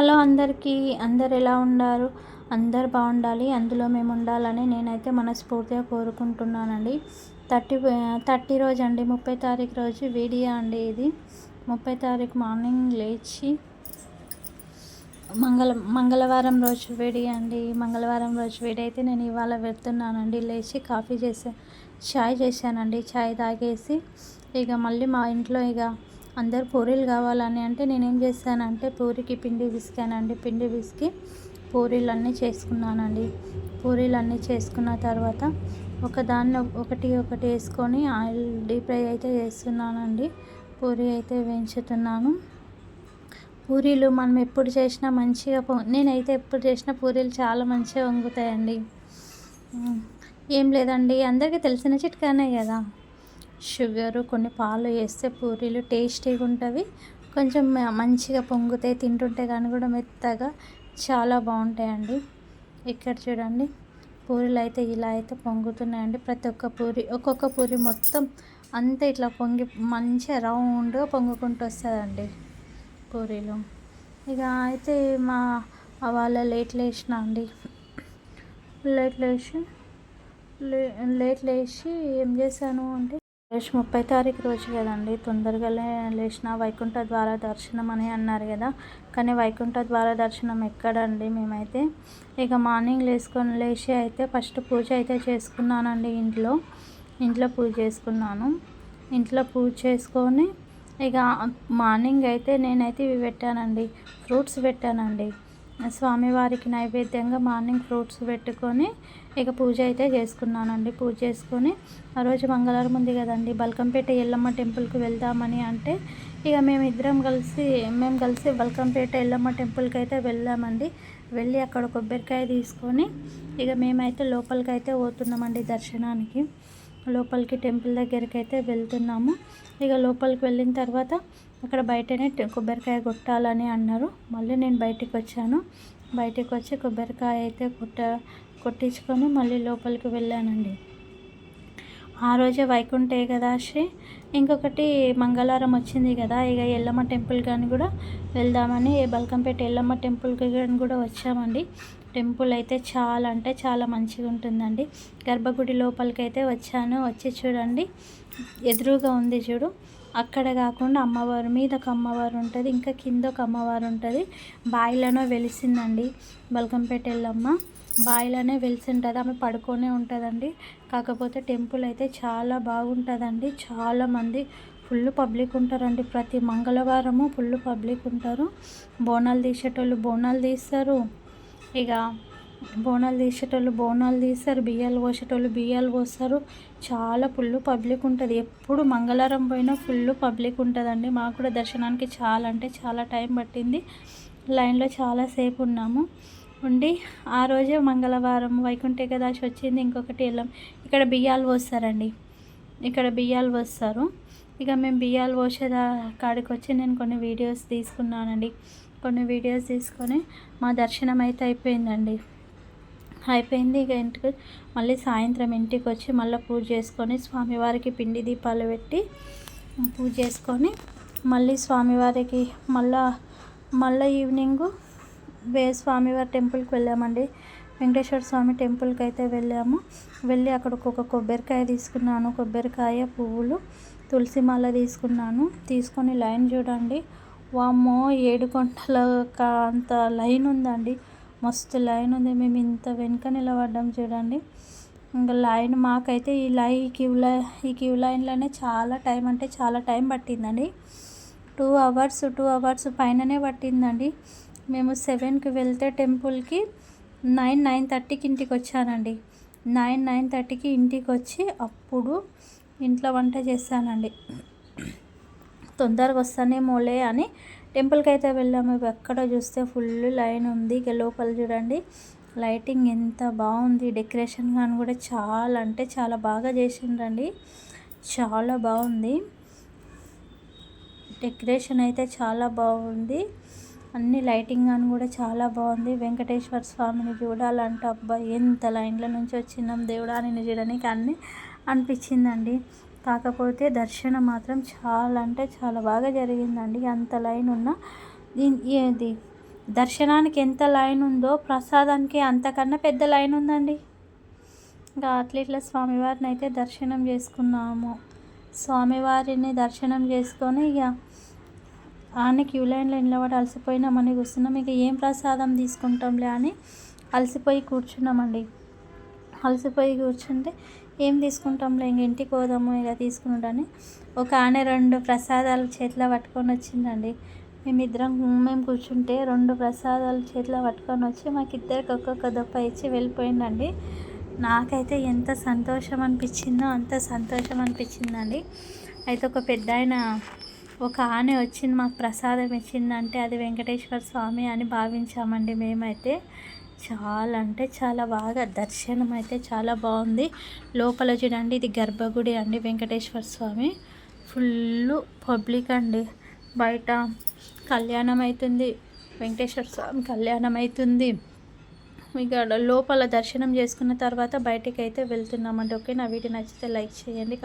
Hello అందరికీ అందరు ఎలా ఉన్నారు? అందరు బాగుండాలి అందులో మేము ఉండాలని నేనైతే మనస్ఫూర్తిగా కోరుకుంటున్నానండి. థర్టీ థర్టీ రోజు అండి ముప్పై తారీఖు రోజు వీడియో అండి ఇది. ముప్పై తారీఖు మార్నింగ్ లేచి మంగళ మంగళవారం రోజు వేడి అండి. మంగళవారం రోజు వేడి అయితే నేను ఇవాళ వెళ్తున్నానండి లేచి కాఫీ చేసా చాయ్ చేశానండి. చాయ్ తాగేసి ఇక మళ్ళీ మా ఇంట్లో ఇక అందరు పూరీలు కావాలని అంటే నేనేం చేశానంటే పూరికి పిండి విసికానండి. పిండి విసికి పూరీలు అన్నీ చేసుకున్నానండి. పూరీలు అన్నీ చేసుకున్న తర్వాత ఒక దాన్ని ఒకటి ఒకటి వేసుకొని ఆయిల్ డీప్ ఫ్రై అయితే చేస్తున్నానండి. పూరి అయితే వేయించుతున్నాను. పూరీలు మనం ఎప్పుడు చేసినా మంచిగా నేనైతే ఎప్పుడు చేసినా పూరీలు చాలా మంచిగా వంగుతాయండి. ఏం లేదండి. అందరికీ తెలిసిన చిట్కానే కదా. షుగరు కొన్ని పాలు వేస్తే పూరీలు టేస్టీగా ఉంటుంది కొంచెం మంచిగా పొంగుతాయి తింటుంటే కానీ కూడా మెత్తగా చాలా బాగుంటాయండి. ఇక్కడ చూడండి పూరీలు అయితే ఇలా అయితే పొంగుతున్నాయండి. ప్రతి ఒక్క పూరి ఒక్కొక్క పూరి మొత్తం అంతా ఇట్లా పొంగి మంచిగా రౌండ్గా పొంగుకుంటూ వస్తుందండి పూరీలు. ఇక అయితే మా వాళ్ళ లేట్ లేచిన అండి. లేట్ లేచి లేట్ లేచి ఏం చేశాను అంటే రేపు ముప్పై తారీఖు రోజు కదండి. తొందరగా లేచిన వైకుంఠ ద్వార దర్శనం అని అన్నారు కదా. కానీ వైకుంఠ ద్వార దర్శనం ఎక్కడండి? మేమైతే ఇక మార్నింగ్ లేసుకొని లేచి అయితే ఫస్ట్ పూజ అయితే చేసుకున్నానండి ఇంట్లో. ఇంట్లో పూజ చేసుకున్నాను. ఇంట్లో పూజ చేసుకొని ఇక మార్నింగ్ అయితే నేనైతే ఇవి పెట్టానండి. ఫ్రూట్స్ పెట్టానండి. స్వామివారికి నైవేద్యంగా మార్నింగ్ ఫ్రూట్స్ పెట్టుకొని ఇక పూజ అయితే చేసుకున్నానండి. పూజ చేసుకొని ఆ రోజు మంగళవారం ఉంది కదండి. బల్కంపేట ఎల్లమ్మ టెంపుల్కి వెళ్దామని అంటే ఇక మేము ఇద్దరం కలిసి మేము కలిసి బల్కంపేట ఎల్లమ్మ టెంపుల్కి అయితే వెళ్ళామండి. వెళ్ళి అక్కడ కొబ్బరికాయ తీసుకొని ఇక మేమైతే లోపలికి అయితే పోతున్నామండి దర్శనానికి. లోపలికి టెంపుల్ దగ్గరికి అయితే వెళ్తున్నాము. ఇక లోపలికి వెళ్ళిన తర్వాత అక్కడ బయటనే కొబ్బరికాయ కొట్టాలని అన్నారు. మళ్ళీ నేను బయటికి వచ్చాను బయటికి వచ్చి కొబ్బరికాయ అయితే కొట్ట కొట్టించుకొని మళ్ళీ లోపలికి వెళ్ళానండి. ఆ రోజే వైకుంఠ ఏకాదశి ఇంకొకటి మంగళవారం వచ్చింది కదా ఇక ఎల్లమ్మ టెంపుల్ కానీ కూడా వెళ్దామని బల్కంపేట ఎల్లమ్మ టెంపుల్కి కానీ కూడా వచ్చామండి. టెంపుల్ అయితే చాలా అంటే చాలా మంచిగా ఉంటుందండి. గర్భగుడి లోపలికి అయితే వచ్చాను. వచ్చి చూడండి. ఎదురుగా ఉంది చూడు. అక్కడ కాకుండా అమ్మవారు మీద ఒక అమ్మవారు ఉంటుంది ఇంకా కింద ఒక అమ్మవారు ఉంటుంది. బాయిలోనో వెలిసిందండి. బల్కంపేట ఎల్లమ్మ బాయిలోనే వెలిసి ఉంటుంది ఆమె పడుకొనే ఉంటుందండి. కాకపోతే టెంపుల్ అయితే చాలా బాగుంటుందండి. చాలామంది ఫుల్ పబ్లిక్ ఉంటారండి. ప్రతి మంగళవారము ఫుల్ పబ్లిక్ ఉంటారు. బోనాలు తీసేటోళ్ళు బోనాలు తీస్తారు. ఇక బోనాలు తీసేటోళ్ళు బోనాలు తీస్తారు బియ్యాలు పోసేటోళ్ళు బియ్యాలు పోస్తారు. చాలా ఫుల్ పబ్లిక్ ఉంటుంది. ఎప్పుడు మంగళవారం పోయినా ఫుల్ పబ్లిక్ ఉంటుందండి. మాకు కూడా దర్శనానికి చాలా అంటే చాలా టైం పట్టింది. లైన్లో చాలాసేపు ఉన్నాము. ఉండి ఆ రోజే మంగళవారం వైకుంఠ ఏకాదశి వచ్చింది. ఇంకొకటి వెళ్ళాం. ఇక్కడ బియ్యాలు పోస్తారండి. ఇక్కడ బియ్యాలు పోస్తారు. ఇక మేము బియ్యాలు పోసేదా కాడికి వచ్చి నేను కొన్ని వీడియోస్ తీసుకున్నానండి. కొన్ని వీడియోస్ తీసుకొని మా దర్శనం అయితే అయిపోయిందండి. అయిపోయింది. ఇక ఇంటికి మళ్ళీ సాయంత్రం ఇంటికి వచ్చి మళ్ళీ పూజ చేసుకొని స్వామివారికి పిండి దీపాలు పెట్టి పూజ చేసుకొని మళ్ళీ స్వామివారికి మళ్ళా మళ్ళీ ఈవినింగు వే స్వామివారి టెంపుల్కి వెళ్ళామండి. వెంకటేశ్వర స్వామి టెంపుల్కి అయితే వెళ్ళాము. వెళ్ళి అక్కడ ఒక కొబ్బరికాయ తీసుకున్నాను. కొబ్బరికాయ పువ్వులు తులసి మాల తీసుకున్నాను. తీసుకొని లైన్ చూడండి. వామ్మో ఏడు గంటల అంత లైన్ ఉందండి. మస్తు లైన్ ఉంది. మేము ఇంత వెనుక నిలబడ్డాం చూడండి. ఇంకా లైన్ మాకైతే ఈ లై ఈ క్యూ లై ఈ క్యూ లైన్లోనే చాలా టైం అంటే చాలా టైం పట్టిందండి. టూ అవర్స్ టూ అవర్స్ పైననే పట్టిందండి. మేము సెవెన్కి వెళ్తే టెంపుల్కి నైన్ నైన్ థర్టీకి ఇంటికి వచ్చానండి. నైన్ నైన్ థర్టీకి ఇంటికి వచ్చి అప్పుడు ఇంట్లో వంట చేశానండి తొందరగా వస్తానేమోలే అని టెంపుల్కి అయితే వెళ్ళాము ఎక్కడ చూస్తే ఫుల్ లైన్ ఉంది. ఇక లోపల చూడండి. లైటింగ్ ఎంత బాగుంది. డెకరేషన్ కానీ కూడా చాలా అంటే చాలా బాగా చేసిండ్రండి. చాలా బాగుంది. డెకరేషన్ అయితే చాలా బాగుంది. అన్ని లైటింగ్ అని కూడా చాలా బాగుంది. వెంకటేశ్వర స్వామిని చూడాలంటే అబ్బా ఎంత లైన్ల నుంచి వచ్చినాం. దేవుడా నేను చూడడానికి అన్నీ అనిపించిందండి. కాకపోతే దర్శనం మాత్రం చాలా అంటే చాలా బాగా జరిగిందండి. అంత లైన్ ఉన్న ఇది దర్శనానికి ఎంత లైన్ ఉందో ప్రసాదానికి అంతకన్నా పెద్ద లైన్ ఉందండి. ఇంకా అట్లా ఇట్లా స్వామివారిని అయితే దర్శనం చేసుకున్నాము. స్వామివారిని దర్శనం చేసుకొని ఇక ఆనే క్యూ లైన్లో నిలబడి అలసిపోయినామని కూర్చున్నాం. ఇక ఏం ప్రసాదం తీసుకుంటాంలే అని అలసిపోయి కూర్చున్నామండి. అలసిపోయి కూర్చుంటే ఏం తీసుకుంటాంలే ఇంక ఇంటికి పోదాము ఇక తీసుకుంటాని ఒక ఆమె రెండు ప్రసాదాలు చేతిలో పట్టుకొని వచ్చిందండి. మేమిద్దరం మేము కూర్చుంటే రెండు ప్రసాదాలు చేతిలో పట్టుకొని వచ్చి మాకు ఇద్దరికి ఒక్కొక్క దొప్ప ఇచ్చి వెళ్ళిపోయిందండి. నాకైతే ఎంత సంతోషం అనిపించిందో అంత సంతోషం అనిపించిందండి. అయితే ఒక పెద్ద ఆయన ఒక ఆనే వచ్చింది మాకు ప్రసాదం ఇచ్చిందంటే అది వెంకటేశ్వర స్వామి అని భావించామండి మేమైతే. చాలా అంటే చాలా బాగా. దర్శనం అయితే చాలా బాగుంది. లోపల చూడండి ఇది గర్భగుడి అండి వెంకటేశ్వర స్వామి. ఫుల్ పబ్లిక్ అండి. బయట కళ్యాణం అవుతుంది వెంకటేశ్వర స్వామి కళ్యాణం అవుతుంది ఇక లోపల దర్శనం చేసుకున్న తర్వాత బయటికి అయితే వెళ్తున్నామండి. ఓకే నా వీడియో నచ్చితే లైక్ చేయండి